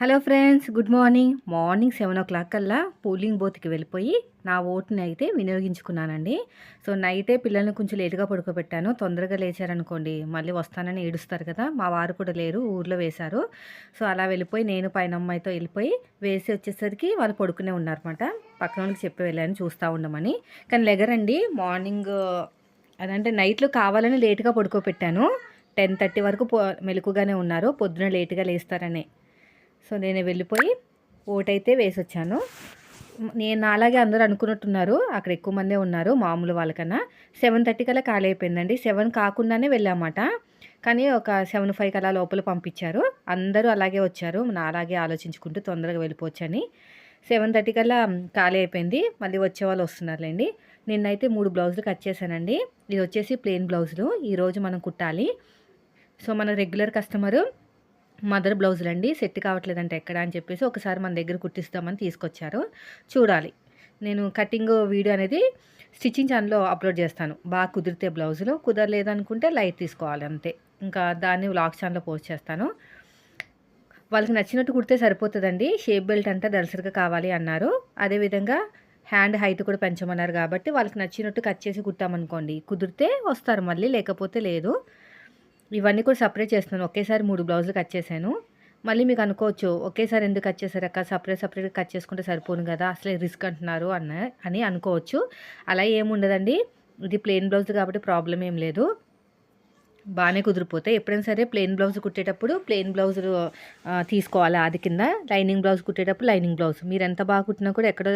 Hello friends good morning. Morning seven o'clock కల్లా polling బూత్కి వెళ్ళిపోయి నా ఓటుని అయితే వినియోగించుకున్నానండి. సో నైటే పిల్లల్ని కొంచెం లేటుగా పడుకోబెట్టాను. తొందరగా లేచారనుకోండి మళ్ళీ వస్తానని ఏడుస్తారు కదా మా వారు కూడా లేరు ఊర్లో వేశారు. సో అలా వెళ్ళిపోయి నేను పైన అమ్మాయితో వెళ్ళిపోయి వేసి వచ్చేసరికి వాళ్ళు పడుకునే ఉన్నారన్నమాట. పక్కన వాళ్ళకి చెప్పి వెళ్ళాను చూస్తూ ఉండమని. కానీ లెగరండి మార్నింగ్ అదంటే నైట్లో కావాలని లేటుగా పడుకోబెట్టాను. టెన్ థర్టీ వరకు పో మెలకుగానే ఉన్నారు పొద్దున లేటుగా లేస్తారని. సో నేను వెళ్ళిపోయి ఓటైతే వేసి వచ్చాను నేను అలాగే అందరూ అనుకున్నట్టున్నారు అక్కడ ఎక్కువ మందే ఉన్నారు మామూలు వాళ్ళకన్నా. సెవెన్ థర్టీ కల్లా ఖాళీ అయిపోయిందండి. సెవెన్ కాకుండానే వెళ్ళామాట. కానీ ఒక సెవెన్ ఫైవ్ కల్లా లోపల పంపించారు. అందరూ అలాగే వచ్చారు నా అలాగే ఆలోచించుకుంటూ తొందరగా వెళ్ళిపోవచ్చని. సెవెన్ థర్టీ కల్లా ఖాళీ అయిపోయింది. మళ్ళీ వచ్చే వాళ్ళు వస్తున్నారులేండి. నిన్నైతే మూడు బ్లౌజులు కట్ చేశానండి. ఇది వచ్చేసి ప్లెయిన్ బ్లౌజులు. ఈరోజు మనం కుట్టాలి. సో మన రెగ్యులర్ కస్టమరు మదర్ బ్లౌజులు అండి సెట్ కావట్లేదంటే ఎక్కడ అని చెప్పేసి ఒకసారి మన దగ్గర కుట్టిస్తామని తీసుకొచ్చారు. చూడాలి. నేను కటింగ్ వీడియో అనేది స్టిచ్చింగ్ ఛానల్లో అప్లోడ్ చేస్తాను. బాగా కుదిరితే బ్లౌజులు కుదరలేదనుకుంటే లైట్ తీసుకోవాలి అంతే. ఇంకా దాన్ని వ్లాగ్ ఛానల్లో పోస్ట్ చేస్తాను. వాళ్ళకి నచ్చినట్టు కుడితే సరిపోతుందండి. షేప్ బెల్ట్ అంతా దలసరిగా కావాలి అన్నారు. అదేవిధంగా హ్యాండ్ హైట్ కూడా పెంచమన్నారు కాబట్టి వాళ్ళకి నచ్చినట్టు కట్ చేసి కుట్టామనుకోండి కుదిరితే వస్తారు మళ్ళీ లేకపోతే లేదు. ఇవన్నీ కూడా సపరేట్ చేస్తున్నాను. ఒకేసారి మూడు బ్లౌజులు కట్ చేశాను. మళ్ళీ మీకు అనుకోవచ్చు ఒకేసారి ఎందుకు కట్ చేశారు అక్క? సపరేట్ సపరేట్గా కట్ చేసుకుంటే సరిపోను కదా? అసలే రిస్క్ అంటున్నారు అన్న అని అనుకోవచ్చు. అలా ఏముండదండి ఇది ప్లెయిన్ బ్లౌజ్ కాబట్టి ప్రాబ్లం ఏం లేదు. బాగానే కుదిరిపోతాయి. ఎప్పుడైనా సరే ప్లెయిన్ బ్లౌజ్ కుట్టేటప్పుడు ప్లెయిన్ బ్లౌజ్ తీసుకోవాలి అది కింద? లైనింగ్ బ్లౌజ్ కుట్టేటప్పుడు లైనింగ్ బ్లౌజ్. మీరు ఎంత బాగా కుట్టినా కూడా ఎక్కడ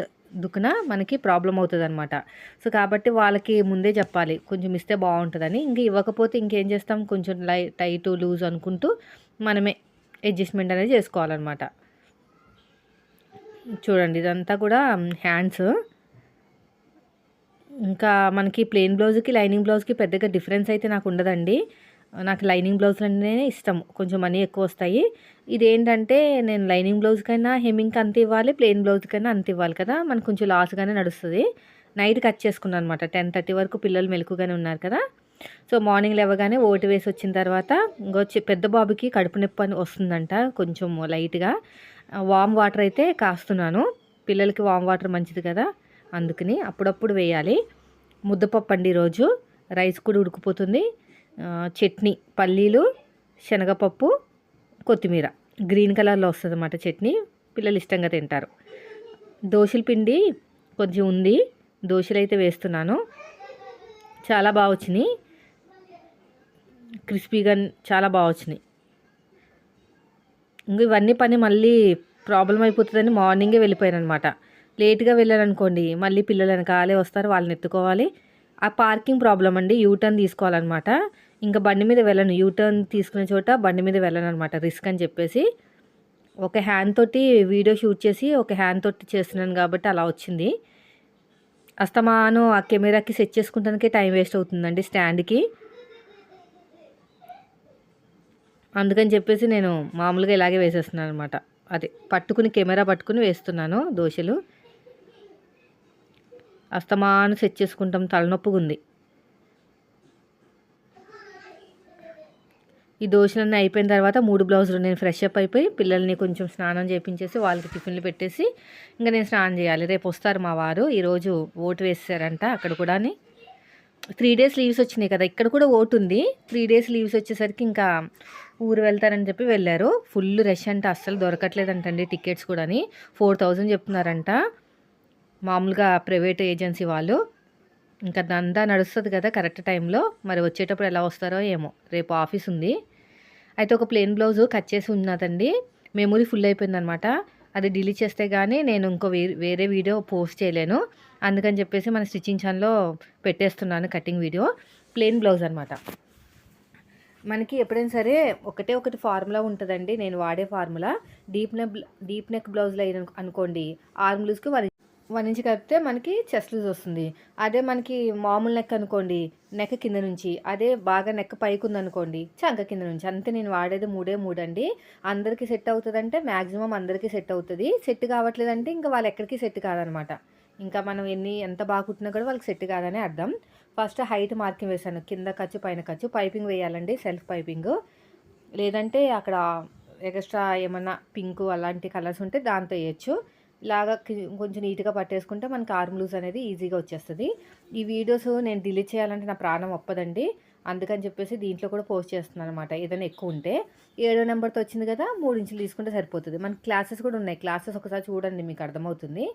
దుక్కున మనకి ప్రాబ్లం అవుతుంది అనమాట సో కాబట్టి వాళ్ళకి ముందే చెప్పాలి. కొంచెం ఇస్తే బాగుంటుందని. ఇంక ఇవ్వకపోతే ఇంకేం చేస్తాం? కొంచెం లై టైట్ లూజ్ అనుకుంటూ మనమే అడ్జస్ట్మెంట్ అనేది చేసుకోవాలన్నమాట. చూడండి ఇదంతా కూడా హ్యాండ్స్. ఇంకా మనకి ప్లెయిన్ బ్లౌజ్కి లైనింగ్ బ్లౌజ్కి పెద్దగా డిఫరెన్స్ అయితే నాకు ఉండదండి. నాకు లైనింగ్ బ్లౌజులు అంటేనే ఇష్టం. కొంచెం మనీ ఎక్కువ వస్తాయి. ఇదేంటంటే నేను లైనింగ్ బ్లౌజ్ కైనా హెమ్మింగ్కి అంత ఇవ్వాలి ప్లెయిన్ బ్లౌజ్కైనా అంత ఇవ్వాలి కదా. మనకు కొంచెం లాస్గానే నడుస్తుంది. నైట్ కట్ చేసుకున్నాను అనమాట టెన్ థర్టీ వరకు పిల్లలు మెలకుగానే ఉన్నారు కదా. సో మార్నింగ్ లేవగానే ఓటు వేసి వచ్చిన తర్వాత ఇంకొచ్చి పెద్ద బాబుకి కడుపు నొప్పి అని వస్తుందంట కొంచెం లైట్గా. వామ్ వాటర్ అయితే కాస్తున్నాను. పిల్లలకి వామ్ వాటర్ మంచిది కదా. అందుకని అప్పుడప్పుడు వేయాలి. ముద్దపప్పు అండి ఈరోజు. రైస్ కూడా ఉడికిపోతుంది. చట్నీ పల్లీలు శనగపప్పు కొత్తిమీర. గ్రీన్ కలర్లో వస్తుంది అన్నమాట చట్నీ. పిల్లలు ఇష్టంగా తింటారు. దోశల పిండి కొంచెం ఉంది. దోశలు అయితే వేస్తున్నాను. చాలా బాగా వచ్చినాయి. క్రిస్పీగా చాలా బాగా వచ్చినాయి. ఇంక ఇవన్నీ పని మళ్ళీ ప్రాబ్లం అయిపోతుందని మార్నింగే వెళ్ళిపోయాను అనమాట లేట్గా వెళ్ళారనుకోండి మళ్ళీ పిల్లలు వెనకాలే వస్తారు వాళ్ళని ఎత్తుకోవాలి. ఆ పార్కింగ్ ప్రాబ్లం అండి యూటర్న్ తీసుకోవాలన్నమాట. ఇంకా బండి మీద వెళ్ళను యూటర్న్ తీసుకునే చోట బండి మీద వెళ్ళను అనమాట రిస్క్ అని చెప్పేసి. ఒక హ్యాండ్ తోటి వీడియో షూట్ చేసి ఒక హ్యాండ్ తోటి చేస్తున్నాను కాబట్టి అలా వచ్చింది. అస్తమాను ఆ కెమెరాకి సెట్ చేసుకుంటానికే టైం వేస్ట్ అవుతుందండి స్టాండ్కి. అందుకని చెప్పేసి నేను మామూలుగా ఇలాగే వేసేస్తున్నాను అనమాట అదే పట్టుకుని కెమెరా పట్టుకుని వేస్తున్నాను దోశలు. అస్తమాను సెట్ చేసుకుంటాం తలనొప్పిగా ఉంది ఈ దోశలన్నీ అయిపోయిన తర్వాత మూడు బ్లౌజులు నేను ఫ్రెష్ అప్ అయిపోయి పిల్లల్ని కొంచెం స్నానం చేయించేసి వాళ్ళకి టిఫిన్లు పెట్టేసి ఇంకా నేను స్నానం చేయాలి. రేపు వస్తారు మా వారు. ఈరోజు ఓటు వేసారంట అక్కడ కూడా త్రీ డేస్ లీవ్స్ వచ్చినాయి కదా ఇక్కడ కూడా ఓటు ఉంది. త్రీ డేస్ లీవ్స్ వచ్చేసరికి ఇంకా ఊరు వెళ్తారని చెప్పి వెళ్ళారు. ఫుల్ రష్ అంటే అస్సలు దొరకట్లేదంటండి టికెట్స్ కూడా ఫోర్ థౌజండ్ చెప్తున్నారంట. మామూలుగా ప్రైవేట్ ఏజెన్సీ వాళ్ళు. ఇంకా దందా నడుస్తుంది కదా కరెక్ట్ టైంలో. మరి వచ్చేటప్పుడు ఎలా వస్తారో ఏమో. రేపు ఆఫీస్ ఉంది. అయితే ఒక ప్లెయిన్ బ్లౌజ్ కట్ చేసి ఉన్నదండి. మెమొరీ ఫుల్ అయిపోయిందనమాట. అది డిలీట్ చేస్తే కానీ నేను ఇంకో వేరే వీడియో పోస్ట్ చేయలేను. అందుకని చెప్పేసి మన స్టిచ్చింగ్ ఛానల్లో పెట్టేస్తున్నాను కటింగ్ వీడియో. ప్లెయిన్ బ్లౌజ్ అనమాట. మనకి ఎప్పుడైనా సరే ఒకటే ఒకటి ఫార్ములా ఉంటుందండి. నేను వాడే formula. Deep neck deep neck బ్లౌజ్లో అయిన అనుకోండి. ఆర్మ్ లూజ్కి వన్ వన్ ఇంచ్ కలిపితే మనకి చెస్ట్ లూజ్ వస్తుంది. అదే మనకి మామూలు నెక్ అనుకోండి నెక్ కింద నుంచి అదే బాగా నెక్ పైకి ఉందనుకోండి చంక కింద నుంచి. అంతే నేను వాడేది మూడే మూడు అండి. అందరికీ సెట్ అవుతుంది అంటే మ్యాక్సిమం అందరికీ సెట్ అవుతుంది. సెట్ కావట్లేదంటే ఇంకా వాళ్ళు ఎక్కడికి సెట్ కాదనమాట. ఇంకా మనం ఎన్ని ఎంత బాగా కుట్టినా కూడా వాళ్ళకి సెట్ కాదని అర్థం. ఫస్ట్ హైట్ మార్కింగ్ వేసాను కింద ఖర్చు పైన ఖర్చు. పైపింగ్ వేయాలండి సెల్ఫ్ పైపింగ్. లేదంటే అక్కడ ఎక్స్ట్రా ఏమన్నా పింక్ అలాంటి కలర్స్ ఉంటే దాంతో వేయచ్చు. లాగా కొంచెం నీట్గా పట్టేసుకుంటే మనకి ఆర్మ్ లూజ్ అనేది ఈజీగా వచ్చేస్తుంది. ఈ వీడియోస్ నేను డిలీట్ చేయాలంటే నా ప్రాణం ఒప్పదండి. అందుకని చెప్పేసి దీంట్లో కూడా పోస్ట్ చేస్తున్నాను అనమాట ఏదైనా ఎక్కువ ఉంటే ఏడో నెంబర్తో వచ్చింది కదా మూడు ఇంచులు తీసుకుంటే సరిపోతుంది. మనకి క్లాసెస్ కూడా ఉన్నాయి. క్లాసెస్ ఒకసారి చూడండి మీకు అర్థమవుతుంది.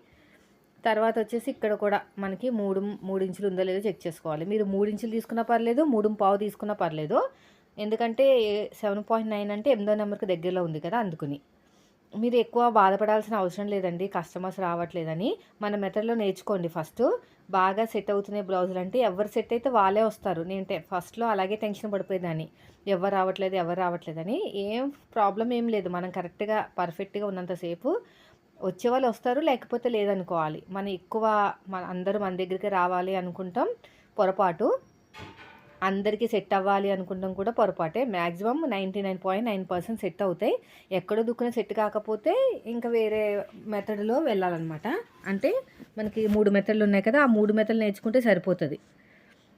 తర్వాత వచ్చేసి ఇక్కడ కూడా మనకి మూడు మూడు ఇంచులు ఉందో లేదో చెక్ చేసుకోవాలి. మీరు మూడు ఇంచులు తీసుకున్నా పర్లేదు మూడు పావు తీసుకున్నా పర్లేదు. ఎందుకంటే సెవెన్ పాయింట్ నైన్ అంటే ఎనిమిదో నెంబర్కి దగ్గరలో ఉంది కదా అందుకుని. మీరు ఎక్కువ బాధపడాల్సిన అవసరం లేదండి. కస్టమర్స్ రావట్లేదని మన మెథడ్లో నేర్చుకోండి ఫస్ట్. బాగా సెట్ అవుతున్నాయి బ్లౌజులు అంటే ఎవరు సెట్ అయితే వాళ్ళే వస్తారు. నేను టె- ఫస్ట్లో అలాగే టెన్షన్ పడిపోయేదాన్ని. ఎవరు రావట్లేదు ఎవరు రావట్లేదని ఏం ప్రాబ్లం ఏం లేదు. మనం కరెక్ట్గా పర్ఫెక్ట్గా ఉన్నంతసేపు వచ్చే వాళ్ళు వస్తారు లేకపోతే లేదనుకోవాలి. మనం ఎక్కువ మన అందరూ మన దగ్గరికి రావాలి అనుకుంటాం పొరపాటు. అందరికీ సెట్ అవ్వాలి అనుకుంటాం కూడా పొరపాటే. Maximum ninety nine point nine percent set అవుతాయి. ఎక్కడో దుక్కున సెట్ కాకపోతే ఇంకా వేరే మెథడ్లో వెళ్ళాలన్నమాట. అంటే మనకి మూడు మెథడ్లు ఉన్నాయి కదా ఆ మూడు మెథడ్లు నేర్చుకుంటే సరిపోతుంది.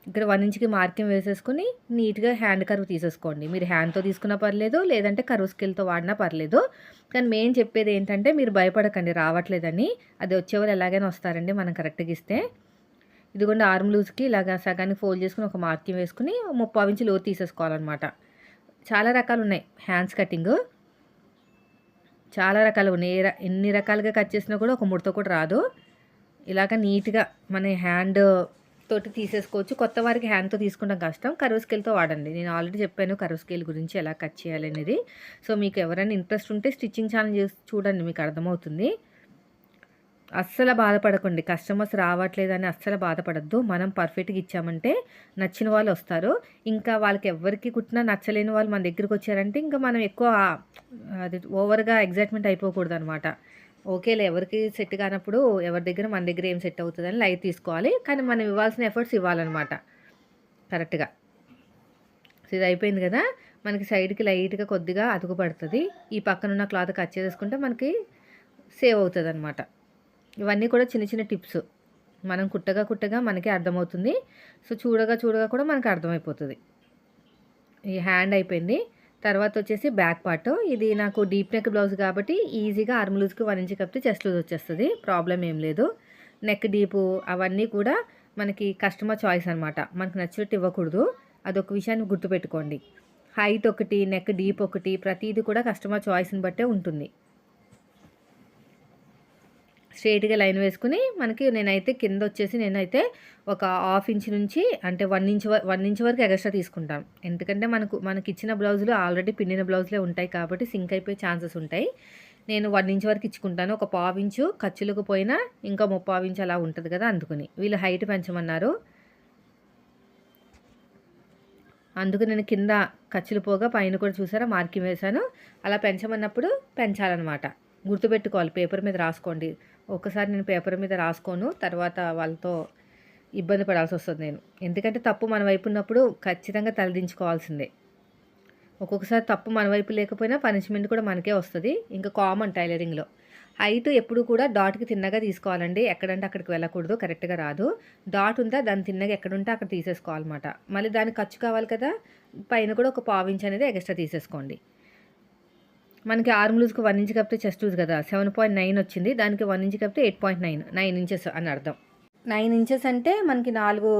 ఇక్కడ వన్ ఇంచ్కి మార్కింగ్ వేసేసుకుని నీట్గా హ్యాండ్ కర్వ్ తీసేసుకోండి. మీరు హ్యాండ్తో తీసుకున్నా పర్లేదు లేదంటే కర్వ్ స్కిల్తో వాడినా పర్లేదు. కానీ మెయిన్ చెప్పేది ఏంటంటే మీరు భయపడకండి రావట్లేదని. అది వచ్చేవాళ్ళు ఎలాగైనా వస్తారండి మనం కరెక్ట్గా ఇస్తే. ఇదిగోండి ఆర్మ్ లూజ్కి ఇలాగ సగానికి ఫోల్డ్ చేసుకుని ఒక మార్కింగ్ వేసుకుని ముప్పావు ఇంచులు లోతు తీసేసుకోవాలన్నమాట. చాలా రకాలు ఉన్నాయి. Hands cutting. చాలా రకాలు ఉన్నాయి. ఎన్ని రకాలుగా కట్ చేసినా కూడా ఒక ముడత కూడా రాదు. ఇలాగ నీట్గా మన హ్యాండ్ తోటి తీసేసుకోవచ్చు. కొత్త వారికి హ్యాండ్తో తీసుకుంటాం కష్టం. కరువు స్కేల్తో వాడండి. నేను ఆల్రెడీ చెప్పాను కరువు స్కేల్ గురించి ఎలా కట్ చేయాలి అనేది సో మీకు ఎవరైనా ఇంట్రెస్ట్ ఉంటే స్టిచ్చింగ్ ఛానల్ చేసి చూడండి మీకు అర్థమవుతుంది. అస్సలు బాధపడకండి. కస్టమర్స్ రావట్లేదని అస్సలు బాధపడద్దు. మనం పర్ఫెక్ట్గా ఇచ్చామంటే నచ్చిన వాళ్ళు వస్తారు. ఇంకా వాళ్ళకి ఎవరికి కుట్టినా నచ్చలేని వాళ్ళు మన దగ్గరికి వచ్చారంటే ఇంకా మనం ఎక్కువ అది ఓవర్గా ఎగ్జైట్మెంట్ అయిపోకూడదు అనమాట ఓకేలే ఎవరికి సెట్ కానప్పుడు ఎవరి దగ్గర మన దగ్గర ఏం సెట్ అవుతుందని లైట్ తీసుకోవాలి. కానీ మనం ఇవ్వాల్సిన ఎఫర్ట్స్ ఇవ్వాలన్నమాట. కరెక్ట్గా. సో ఇది అయిపోయింది కదా? మనకి సైడ్కి లైట్గా కొద్దిగా అతుకు పడుతుంది. ఈ పక్కన ఉన్న క్లాత్ కట్ చేసుకుంటే మనకి సేవ్ అవుతుంది అనమాట ఇవన్నీ కూడా చిన్న చిన్న టిప్స్. మనం కుట్టగా కుట్టగా మనకి అర్థమవుతుంది. సో చూడగా చూడగా కూడా మనకి అర్థమైపోతుంది. ఈ హ్యాండ్ అయిపోయింది. తర్వాత వచ్చేసి బ్యాక్ పార్ట్. ఇది నాకు డీప్ నెక్ బ్లౌజ్ కాబట్టి ఈజీగా ఆర్మ్ లూజ్కి వన్ ఇంచ్ కప్పితే చెస్ట్ లూజ్ వచ్చేస్తుంది. ప్రాబ్లం ఏం లేదు. నెక్ డీపు అవన్నీ కూడా మనకి కస్టమర్ చాయిస్ అనమాట మనకు నచ్చినట్టు ఇవ్వకూడదు. అదొక విషయాన్ని గుర్తుపెట్టుకోండి. హైట్ ఒకటి నెక్ డీప్ ఒకటి ప్రతిదీ కూడా కస్టమర్ చాయిస్ని బట్టే ఉంటుంది. స్ట్రేట్గా లైన్ వేసుకుని మనకి నేనైతే కింద వచ్చేసి నేనైతే ఒక హాఫ్ ఇంచ్ నుంచి అంటే వన్ ఇంచ్ వన్ ఇంచ్ వరకు ఎక్స్ట్రా తీసుకుంటాను ఎందుకంటే మనకు మనకి ఇచ్చిన బ్లౌజులు ఆల్రెడీ పిన్నిన బ్లౌజులే ఉంటాయి కాబట్టి సింక్ అయిపోయే ఛాన్సెస్ ఉంటాయి. నేను వన్ ఇంచ్ వరకు ఇచ్చుకుంటాను. ఒక పావు ఇంచు ఖర్చులకు పోయినా ఇంకా ముప్పావు ఇంచు అలా ఉంటుంది కదా అందుకుని. వీళ్ళు హైట్ పెంచమన్నారు. అందుకు నేను కింద ఖర్చులు పోగా పైన కూడా చూసారా మార్కింగ్ వేశాను. అలా పెంచమన్నప్పుడు పెంచాలన్నమాట. గుర్తుపెట్టుకోవాలి. పేపర్ మీద రాసుకోండి. ఒక్కసారి నేను పేపర్ మీద రాసుకోను తర్వాత వాళ్ళతో ఇబ్బంది పడాల్సి వస్తుంది నేను. ఎందుకంటే తప్పు మన వైపు ఉన్నప్పుడు ఖచ్చితంగా తలదించుకోవాల్సిందే. ఒక్కొక్కసారి తప్పు మన వైపు లేకపోయినా పనిష్మెంట్ కూడా మనకే వస్తుంది ఇంకా కామన్ టైలరింగ్లో. హైట్ ఎప్పుడు కూడా డాట్కి తిన్నగా తీసుకోవాలండి. ఎక్కడంటే అక్కడికి వెళ్ళకూడదు కరెక్ట్గా రాదు. డాట్ ఉందా దాని తిన్నగా ఎక్కడుంటే అక్కడ తీసేసుకోవాలన్నమాట. మళ్ళీ దానికి ఖర్చు కావాలి కదా పైన కూడా ఒక పావు అనేది ఎక్స్ట్రా తీసేసుకోండి. మనకి ఆర్మ్ లూజ్కి వన్ ఇంచ్ కప్తే చెస్ట్ లూజ్ కదా. సెవెన్ పాయింట్ నైన్ వచ్చింది. దానికి one inch కప్తే eight point nine nine inches అని అర్థం. నైన్ ఇంచెస్ అంటే మనకి నాలుగు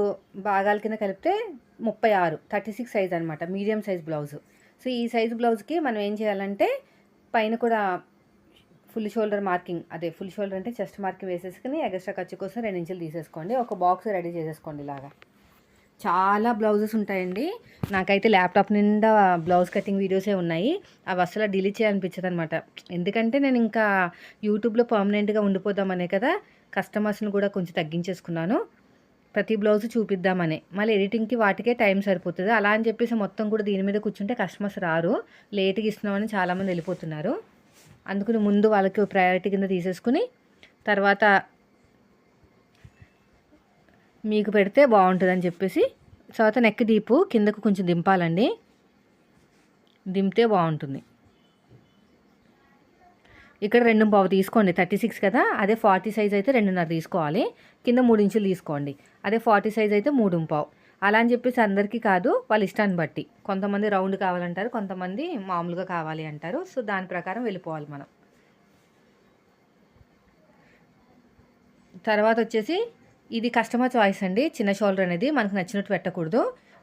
భాగాల కింద కలిపితే ముప్పై ఆరు థర్టీ సిక్స్ సైజ్ అనమాట మీడియం సైజ్ బ్లౌజ్ సో ఈ సైజ్ బ్లౌజ్కి మనం ఏం చేయాలంటే పైన కూడా ఫుల్ షోల్డర్ మార్కింగ్ అదే ఫుల్ షోల్డర్ అంటే చెస్ట్ మార్కింగ్ వేసేసుకుని ఎక్స్ట్రా ఖర్చు కోసం రెండు ఇంచులు తీసేసుకోండి. ఒక బాక్స్ రెడీ చేసేసుకోండి ఇలాగా. చాలా బ్లౌజెస్ ఉంటాయండి. నాకైతే ల్యాప్టాప్ నిండా బ్లౌజ్ కటింగ్ వీడియోసే ఉన్నాయి. అవి అసలు డిలీట్ చేయాలనిపించదు అనమాట ఎందుకంటే నేను ఇంకా యూట్యూబ్లో పర్మనెంట్గా ఉండిపోదామనే కదా కస్టమర్స్ని కూడా కొంచెం తగ్గించేసుకున్నాను. ప్రతి బ్లౌజ్ చూపిద్దామనే. మళ్ళీ ఎడిటింగ్కి వాటికే టైం సరిపోతుంది. అలా అని చెప్పేసి మొత్తం కూడా దీని మీద కూర్చుంటే కస్టమర్స్ రారు. లేట్గా ఇస్తున్నామని చాలామంది వెళ్ళిపోతున్నారు. అందుకని ముందు వాళ్ళకి ప్రయారిటీ కింద తీసేసుకుని తర్వాత మీకు పెడితే బాగుంటుందని చెప్పేసి తర్వాత నెక్ దీపు కిందకు కొంచెం దింపాలండి. దింపితే బాగుంటుంది. ఇక్కడ రెండు పావు తీసుకోండి. థర్టీ సిక్స్ కదా? అదే ఫార్టీ సైజ్ అయితే రెండున్నర తీసుకోవాలి. కింద మూడు ఇంచులు తీసుకోండి. అదే ఫార్టీ సైజ్ అయితే మూడు పావు. అలా అని చెప్పేసి అందరికీ కాదు వాళ్ళ ఇష్టాన్ని బట్టి. కొంతమంది రౌండ్ కావాలంటారు కొంతమంది మామూలుగా కావాలి అంటారు. సో దాని ప్రకారం వెళ్ళిపోవాలి మనం. తర్వాత వచ్చేసి ఇది కస్టమర్ చాయిస్ అండి. చిన్న షోల్డర్ అనేది మనకు నచ్చినట్టు పెట్టకూడదు.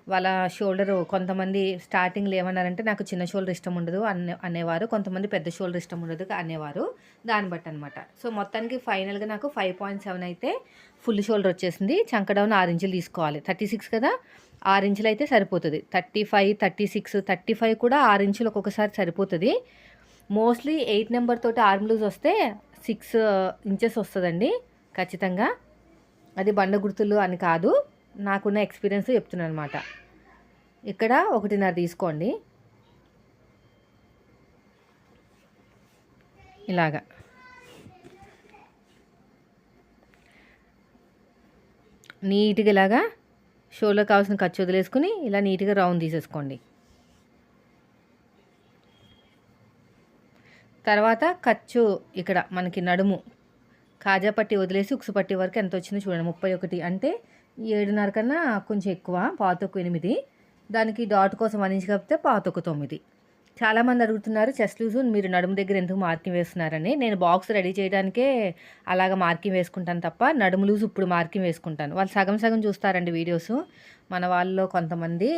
వాళ్ళ షోల్డర్ కొంతమంది స్టార్టింగ్లో ఏమన్నారంటే నాకు చిన్న షోల్డర్ ఇష్టం ఉండదు అనే అనేవారు. కొంతమంది పెద్ద షోల్డర్ ఇష్టం ఉండదు అనేవారు. దాన్ని బట్టి అనమాట సో మొత్తానికి ఫైనల్గా నాకు ఫైవ్ పాయింట్ సెవెన్ అయితే ఫుల్ షోల్డర్ వచ్చేసింది. చంక డౌన్ ఆరు ఇంచులు తీసుకోవాలి. థర్టీ సిక్స్ కదా? ఆరు ఇంచులు అయితే సరిపోతుంది. Thirty five thirty six thirty five కూడా ఆరు ఇంచులు ఒక్కొక్కసారి సరిపోతుంది. మోస్ట్లీ ఎయిట్ నెంబర్ తోటి ఆర్మ్ లూజ్ వస్తే సిక్స్ ఇంచెస్ uh, వస్తుందండి. ఖచ్చితంగా. అది బండ గుర్తులు అని కాదు నాకున్న ఎక్స్పీరియన్స్ చెప్తున్నాను అనమాట ఇక్కడ ఒకటిన్నర తీసుకోండి. ఇలాగా. నీట్గా ఇలాగా షోలో కావాల్సిన ఖర్చు వదిలేసుకుని ఇలా నీట్గా రౌండ్ తీసేసుకోండి. తర్వాత ఖర్చు ఇక్కడ మనకి నడుము కాజా పట్టి వదిలేసి ఉక్సు పట్టి వరకు ఎంత వచ్చిందో చూడండి. ముప్పై ఒకటి అంటే ఏడున్నర కన్నా కొంచెం ఎక్కువ పాతొక్కు ఎనిమిది. దానికి డాట్ కోసం అందించి కాకపోతే పాతొక్కు తొమ్మిది. చాలామంది అడుగుతున్నారు చెస్ట్ లూజ్ మీరు నడుము దగ్గర ఎందుకు మార్కింగ్ వేస్తున్నారని? నేను బాక్స్ రెడీ చేయడానికే అలాగ మార్కింగ్ వేసుకుంటాను తప్ప నడుము లూజ్ ఇప్పుడు మార్కింగ్ వేసుకుంటాను. వాళ్ళు సగం సగం చూస్తారండి వీడియోస్. మన వాళ్ళలో కొంతమంది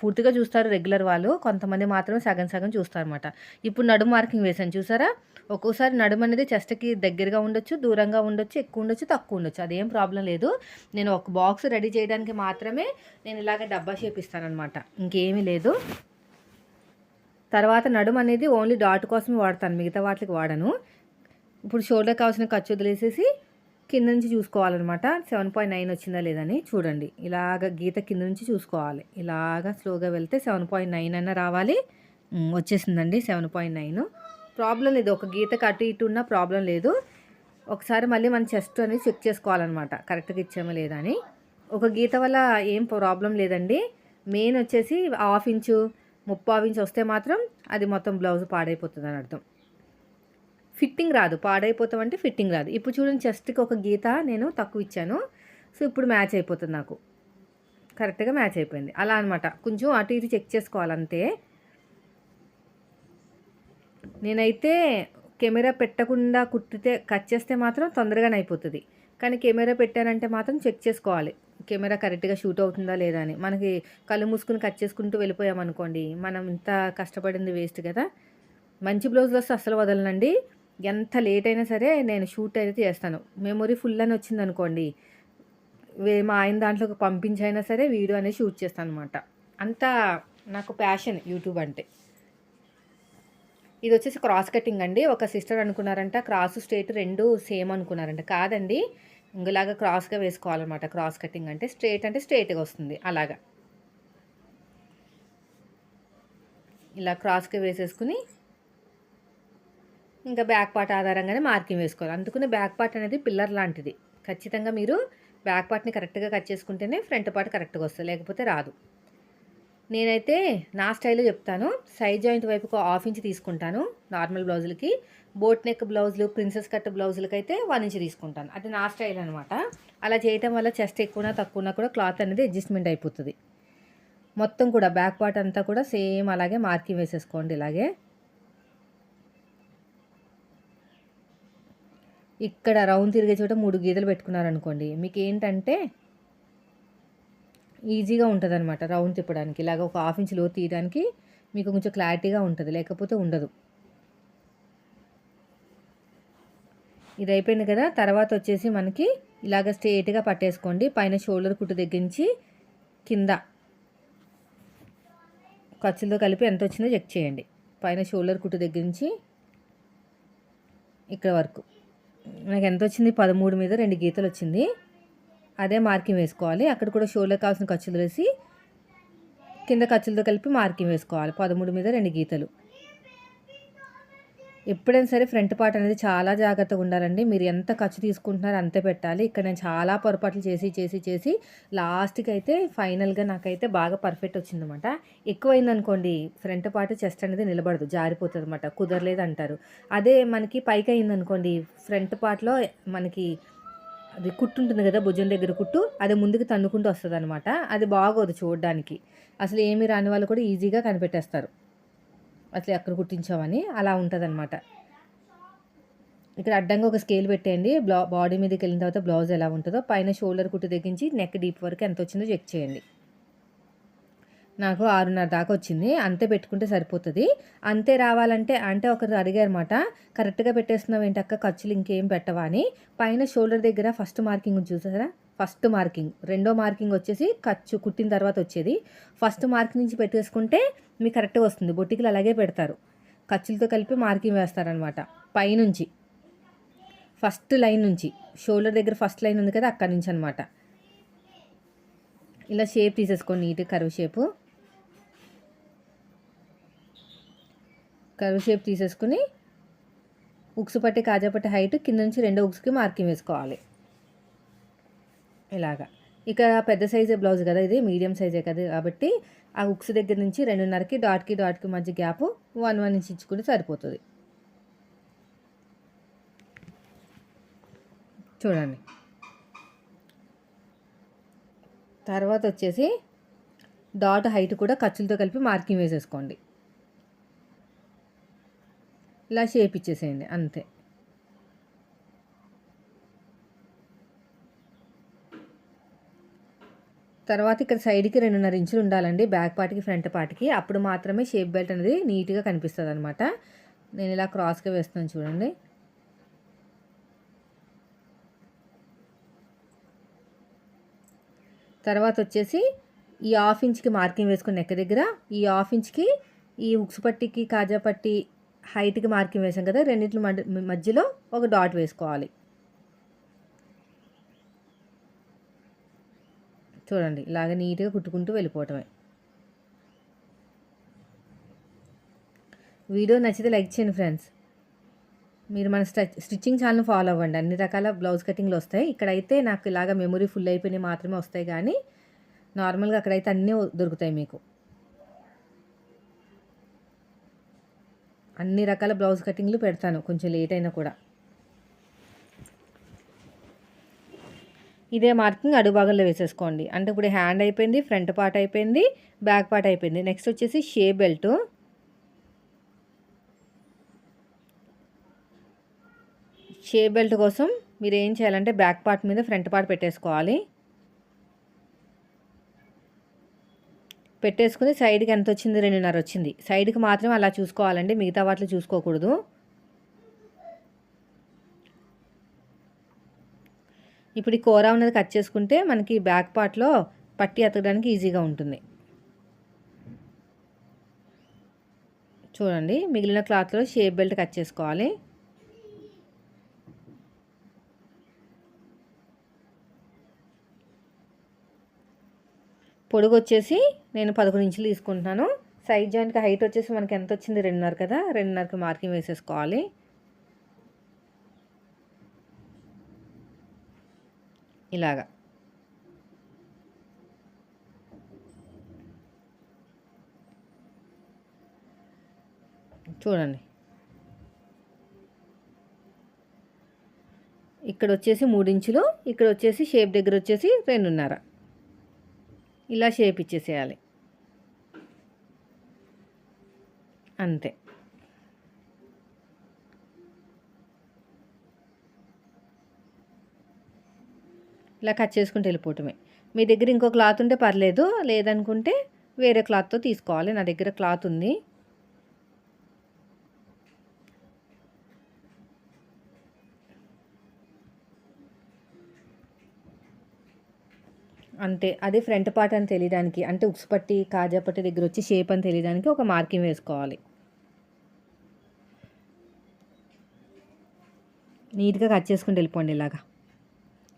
పూర్తిగా చూస్తారు రెగ్యులర్ వాళ్ళు. కొంతమంది మాత్రం సగం సగం చూస్తారన్నమాట. ఇప్పుడు నడుము మార్కింగ్ వేసాను చూసారా? ఒక్కోసారి నడుము అనేది చెస్ట్కి దగ్గరగా ఉండొచ్చు దూరంగా ఉండొచ్చు ఎక్కువ ఉండొచ్చు తక్కువ ఉండొచ్చు. అదేం ప్రాబ్లం లేదు. నేను ఒక బాక్స్ రెడీ చేయడానికి మాత్రమే నేను ఇలాగ డబ్బా షేప్ ఇస్తానమాట ఇంకేమీ లేదు. తర్వాత నడుము అనేది ఓన్లీ డాట్ కోసం వాడతాను. మిగతా వాటికి వాడను. ఇప్పుడు షోల్డర్ కావాల్సిన ఖర్చు వదిలేసేసి కింద నుంచి చూసుకోవాలన్నమాట. సెవెన్ పాయింట్ నైన్ వచ్చిందా లేదని చూడండి. ఇలాగ గీత కింద నుంచి చూసుకోవాలి. ఇలాగ స్లోగా వెళ్తే సెవెన్ పాయింట్ నైన్ అన్న రావాలి. వచ్చేసిందండి సెవెన్ పాయింట్ నైన్. ప్రాబ్లం లేదు. ఒక గీతకు అటు ఇటు ఉన్న ప్రాబ్లం లేదు. ఒకసారి మళ్ళీ మన చెస్ట్ అనేది చెక్ చేసుకోవాలన్నమాట. కరెక్ట్గా ఇచ్చామో లేదా అని. ఒక గీత వల్ల ఏం ప్రాబ్లం లేదండి. మెయిన్ వచ్చేసి హాఫ్ ఇంచు ముప్పావు ఇంచు వస్తే మాత్రం అది మొత్తం బ్లౌజ్ పాడైపోతుంది అని అర్థం. ఫిట్టింగ్ రాదు. పాడైపోతాం అంటే ఫిట్టింగ్ రాదు. ఇప్పుడు చూడండి చెస్ట్కి ఒక గీత నేను తక్కువ ఇచ్చాను. సో ఇప్పుడు మ్యాచ్ అయిపోతుంది నాకు. కరెక్ట్గా మ్యాచ్ అయిపోయింది. అలా అనమాట కొంచెం అటు ఇటు చెక్ చేసుకోవాలంతే. నేనైతే కెమెరా పెట్టకుండా కుట్టితే కట్ చేస్తే మాత్రం తొందరగానే అయిపోతుంది. కానీ కెమెరా పెట్టానంటే మాత్రం చెక్ చేసుకోవాలి. కెమెరా కరెక్ట్గా షూట్ అవుతుందా లేదా అని. మనకి కళ్ళు మూసుకుని కట్ చేసుకుంటూ వెళ్ళిపోయామనుకోండి మనం ఇంత కష్టపడింది వేస్ట్ కదా. మంచి బ్లౌజ్లు వస్తే అస్సలు వదలనండి. ఎంత లేట్ అయినా సరే నేను షూట్ అయితే చేస్తాను. మెమొరీ ఫుల్ అని వచ్చింది అనుకోండి మా ఆయన దాంట్లోకి పంపించైనా సరే వీడియో అనేది షూట్ చేస్తాను అనమాట అంత నాకు ప్యాషన్ యూట్యూబ్ అంటే. ఇది వచ్చేసి క్రాస్ కటింగ్ అండి. ఒక సిస్టర్ అనుకున్నారంట క్రాస్ స్ట్రేట్ రెండు సేమ్ అనుకున్నారంట. కాదండి ఇంకలాగా క్రాస్గా వేసుకోవాలన్నమాట. క్రాస్ కటింగ్ అంటే స్ట్రేట్ అంటే స్ట్రేట్గా వస్తుంది. అలాగా. ఇలా క్రాస్గా వేసేసుకుని ఇంకా బ్యాక్ పార్ట్ ఆధారంగానే మార్కింగ్ వేసుకోవాలి. అందుకునే బ్యాక్ పార్ట్ అనేది పిల్లర్ లాంటిది. ఖచ్చితంగా మీరు బ్యాక్ పార్ట్ని కరెక్ట్గా కట్ చేసుకుంటేనే ఫ్రంట్ పార్ట్ కరెక్ట్గా వస్తుంది. లేకపోతే రాదు. నేనైతే నా స్టైల్లో చెప్తాను. సైడ్ జాయింట్ వైపు ఒక హాఫ్ ఇంచ్ తీసుకుంటాను నార్మల్ బ్లౌజులకి. బోట్ నెక్ బ్లౌజులు ప్రిన్సెస్ కట్ బ్లౌజులకి అయితే వన్ ఇంచ్ తీసుకుంటాను. అది నా స్టైల్ అనమాట అలా చేయటం వల్ల చెస్ట్ ఎక్కువనా తక్కువనా కూడా క్లాత్ అనేది అడ్జస్ట్మెంట్ అయిపోతుంది. మొత్తం కూడా బ్యాక్ పార్ట్ అంతా కూడా సేమ్ అలాగే మార్కింగ్ వేసేసుకోండి ఇలాగే. ఇక్కడ రౌండ్ తిరిగే చోట మూడు గీతలు పెట్టుకున్నారనుకోండి మీకు ఏంటంటే ఈజీగా ఉంటుంది అనమాట రౌండ్ తిప్పడానికి. ఇలాగ ఒక హాఫ్ ఇంచ్లో తీయడానికి మీకు కొంచెం క్లారిటీగా ఉంటుంది లేకపోతే ఉండదు. ఇది అయిపోయింది కదా తర్వాత వచ్చేసి మనకి ఇలాగ స్ట్రేట్గా పట్టేసుకోండి. పైన షోల్డర్ కుట్టు దగ్గరించి కింద ఖర్చులతో కలిపి ఎంత వచ్చిందో చెక్ చేయండి. పైన షోల్డర్ కుట్టు దగ్గర నుంచి ఇక్కడ వరకు. నాకు ఎంత వచ్చింది? పదమూడు మీద రెండు గీతలు వచ్చింది. అదే మార్కింగ్ వేసుకోవాలి. అక్కడ కూడా షోలో కావాల్సిన ఖర్చులు వేసి కింద ఖర్చులతో కలిపి మార్కింగ్ వేసుకోవాలి. పదమూడు మీద రెండు గీతలు. ఎప్పుడైనా సరే ఫ్రంట్ పార్ట్ అనేది చాలా జాగ్రత్తగా ఉండాలండి. మీరు ఎంత ఖర్చు తీసుకుంటున్నారో అంతే పెట్టాలి. ఇక్కడ నేను చాలా పొరపాట్లు చేసి చేసి చేసి లాస్ట్కి అయితే ఫైనల్గా నాకైతే బాగా పర్ఫెక్ట్ వచ్చిందనమాట ఎక్కువైందనుకోండి ఫ్రంట్ పార్ట్ చెస్ట్ అనేది నిలబడదు జారిపోతుంది అనమాట కుదరలేదు అంటారు అదే మనకి పైకి అయిందనుకోండి ఫ్రంట్ పార్ట్లో మనకి అది కుట్టు ఉంటుంది కదా భుజం దగ్గర కుట్టు అది ముందుకు తన్నుకుంటూ వస్తుంది అనమాట అది బాగోదు చూడడానికి. అసలు ఏమీ రాని వాళ్ళు కూడా ఈజీగా కనిపెట్టేస్తారు. అసలు ఎక్కడ కుట్టించామని అలా ఉంటుంది అనమాట ఇక్కడ అడ్డంగా ఒక స్కేల్ పెట్టేయండి. బ్లా బాడీ మీదకి వెళ్ళిన తర్వాత బ్లౌజ్ ఎలా ఉంటుందో పైన షోల్డర్ కుట్టు తెగించి నెక్ డీప్ వరకు ఎంత వచ్చిందో చెక్ చేయండి. నాకు ఆరున్నర దాకా వచ్చింది. అంతే పెట్టుకుంటే సరిపోతుంది. అంతే రావాలంటే అంటే ఒకరు అడిగారన్నమాట కరెక్ట్గా పెట్టేస్తున్నావు ఏంటక్క? ఖర్చులు ఇంకేం పెట్టవా? అని. పైన షోల్డర్ దగ్గర ఫస్ట్ మార్కింగ్ చూసారా? First marking. రెండో మార్కింగ్ వచ్చేసి ఖర్చు కుట్టిన తర్వాత వచ్చేది. ఫస్ట్ మార్కింగ్ నుంచి పెట్టేసుకుంటే మీకు కరెక్ట్గా వస్తుంది. బొట్టికలు అలాగే పెడతారు. ఖర్చులతో కలిపి మార్కింగ్ వేస్తారనమాట పైనుంచి. ఫస్ట్ లైన్ నుంచి. షోల్డర్ దగ్గర ఫస్ట్ లైన్ ఉంది కదా అక్కడి నుంచి అనమాట ఇలా షేప్ తీసేసుకోండి నీట్ కరువు షేపు. కరువు షేప్ తీసేసుకుని ఉక్సు పట్టి కాజా పట్టి హైట్ కింద నుంచి రెండో ఉక్స్కి మార్కింగ్ వేసుకోవాలి. ఇలాగా. ఇక పెద్ద సైజే బ్లౌజ్ కదా ఇది మీడియం సైజే కదా కాబట్టి ఆ ఉక్స్ దగ్గర నుంచి రెండున్నరకి డాట్కి డాట్కి మధ్య గ్యాప్ వన్ వన్ ఇంచ్ ఇచ్చుకుంటే సరిపోతుంది. చూడండి. తర్వాత వచ్చేసి డాట్ హైట్ కూడా ఖర్చులతో కలిపి మార్కింగ్ వేసేసుకోండి. ఇలా షేప్ ఇచ్చేసేయండి అంతే. తర్వాత ఇక్కడ సైడ్కి రెండున్నర ఇంచులు ఉండాలండి బ్యాక్ పార్ట్కి ఫ్రంట్ పార్ట్కి. అప్పుడు మాత్రమే షేప్ బెల్ట్ అనేది నీట్గా కనిపిస్తుంది అనమాట నేను ఇలా క్రాస్గా వేస్తున్నాను చూడండి. తర్వాత వచ్చేసి ఈ హాఫ్ ఇంచ్కి మార్కింగ్ వేసుకుని నెక్క దగ్గర ఈ హాఫ్ ఇంచ్కి ఈ ఉక్సు పట్టికి కాజా పట్టి హైట్కి మార్కింగ్ వేసాం కదా రెండింటి మధ్యలో ఒక డాట్ వేసుకోవాలి. చూడండి ఇలాగ నీట్గా కుట్టుకుంటూ వెళ్ళిపోవటమే. వీడియో నచ్చితే లైక్ చేయండి ఫ్రెండ్స్. మీరు మన స్టిచ్చింగ్ ఛానల్ ఫాలో అవ్వండి. అన్ని రకాల బ్లౌజ్ కటింగ్లు వస్తాయి. ఇక్కడైతే నాకు ఇలాగ మెమొరీ ఫుల్ అయిపోయినాయి మాత్రమే వస్తాయి కానీ నార్మల్గా అక్కడైతే అన్నీ దొరుకుతాయి మీకు. అన్ని రకాల బ్లౌజ్ కటింగ్లు పెడతాను. కొంచెం లేట్ అయినా కూడా. ఇదే మార్కింగ్ అడుగు భాగంలో వేసేసుకోండి. అంటే ఇప్పుడు హ్యాండ్ అయిపోయింది ఫ్రంట్ పార్ట్ అయిపోయింది బ్యాక్ పార్ట్ అయిపోయింది. నెక్స్ట్ వచ్చేసి షే బెల్ట్. షే బెల్ట్ కోసం మీరు ఏం చేయాలంటే బ్యాక్ పార్ట్ మీద ఫ్రంట్ పార్ట్ పెట్టేసుకోవాలి. పెట్టేసుకుని సైడ్కి ఎంత వచ్చింది రెండున్నర వచ్చింది సైడ్కి మాత్రం అలా చూసుకోవాలండి. మిగతా వాటిలో చూసుకోకూడదు. ఇప్పుడు ఈ కూర ఉన్నది కట్ చేసుకుంటే మనకి బ్యాక్ పార్ట్లో పట్టి ఎతకడానికి ఈజీగా ఉంటుంది. చూడండి. మిగిలిన క్లాత్లో షేప్ బెల్ట్ కట్ చేసుకోవాలి. పొడుగు వచ్చేసి నేను పదకొండు ఇంచులు తీసుకుంటున్నాను. సైడ్ జాయింట్కి హైట్ వచ్చేసి మనకి ఎంత వచ్చింది? రెండున్నర కదా? రెండున్నరకి మార్కింగ్ వేసేసుకోవాలి. ఇలాగా. చూడండి. ఇక్కడ వచ్చేసి మూడించులు ఇక్కడ వచ్చేసి షేప్ దగ్గర వచ్చేసి రెండున్నర. ఇలా షేప్ ఇచ్చేసేయాలి. అంతే. ఇలా కట్ చేసుకుంటూ వెళ్ళిపోవటమే. మీ దగ్గర ఇంకో క్లాత్ ఉంటే పర్లేదు లేదనుకుంటే వేరే క్లాత్తో తీసుకోవాలి. నా దగ్గర క్లాత్ ఉంది. అంతే అది ఫ్రంట్ పార్ట్ అని తెలియడానికి అంటే ఉక్స్ పట్టి కాజా పట్టి దగ్గర వచ్చి షేప్ అని తెలియడానికి ఒక మార్కింగ్ వేసుకోవాలి. నీట్గా కట్ చేసుకుని వెళ్ళిపోండి ఇలాగా.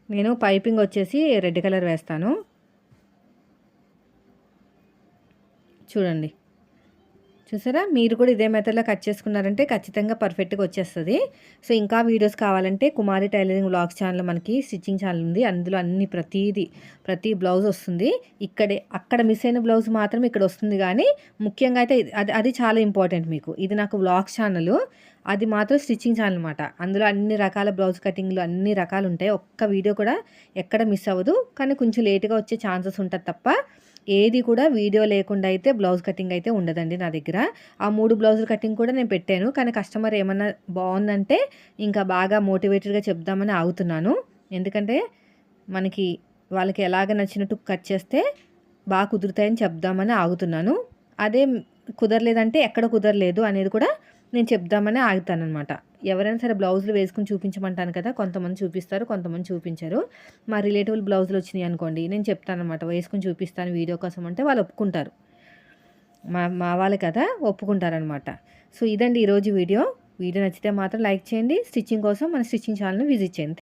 నేను పైపింగ్ వచ్చేసి రెడ్ కలర్ వేస్తాను. చూడండి. చూసారా? మీరు కూడా ఇదే మెథడ్లో కట్ చేసుకున్నారంటే ఖచ్చితంగా పర్ఫెక్ట్గా వచ్చేస్తుంది. సో ఇంకా వీడియోస్ కావాలంటే కుమారి టైలరింగ్ బ్లాగ్స్ ఛానల్ మనకి స్టిచ్చింగ్ ఛానల్ ఉంది. అందులో అన్ని ప్రతిదీ ప్రతి బ్లౌజ్ వస్తుంది. ఇక్కడే అక్కడ మిస్ అయిన బ్లౌజ్ మాత్రం ఇక్కడ వస్తుంది కానీ ముఖ్యంగా అయితే అది అది చాలా ఇంపార్టెంట్ మీకు. ఇది నాకు బ్లాగ్స్ ఛానల్ అది మాత్రం స్టిచ్చింగ్ ఛానల్ అనమాట అందులో అన్ని రకాల బ్లౌజ్ కటింగ్లు అన్ని రకాలు ఉంటాయి. ఒక్క వీడియో కూడా ఎక్కడ మిస్ అవ్వదు. కానీ కొంచెం లేట్గా వచ్చే ఛాన్సెస్ ఉంటుంది తప్ప ఏది కూడా వీడియో లేకుండా అయితే బ్లౌజ్ కటింగ్ అయితే ఉండదండి నా దగ్గర. ఆ మూడు బ్లౌజుల కటింగ్ కూడా నేను పెట్టాను. కానీ కస్టమర్ ఏమన్నా బాగుందంటే ఇంకా బాగా మోటివేటెడ్గా చెప్దామని ఆగుతున్నాను. ఎందుకంటే మనకి వాళ్ళకి ఎలాగ నచ్చినట్టు కట్ చేస్తే బాగా కుదురుతాయని చెప్దామని ఆగుతున్నాను. అదే కుదరలేదంటే ఎక్కడ కుదరలేదు అనేది కూడా నేను చెప్దామని ఆగుతానమాట ఎవరైనా సరే బ్లౌజులు వేసుకుని చూపించమంటాను కదా కొంతమంది చూపిస్తారు కొంతమంది చూపించారు. మా రిలేటివ్ బ్లౌజులు వచ్చినాయి అనుకోండి నేను చెప్తాను అనమాట వేసుకుని చూపిస్తాను వీడియో కోసం అంటే వాళ్ళు ఒప్పుకుంటారు. మా మా వాళ్ళు కదా ఒప్పుకుంటారనమాట సో ఇదండి ఈరోజు వీడియో. వీడియో నచ్చితే మాత్రం లైక్ చేయండి స్టిచ్చింగ్ కోసం మన స్టిచ్చింగ్ ఛానల్ని విజిట్ చేయండి.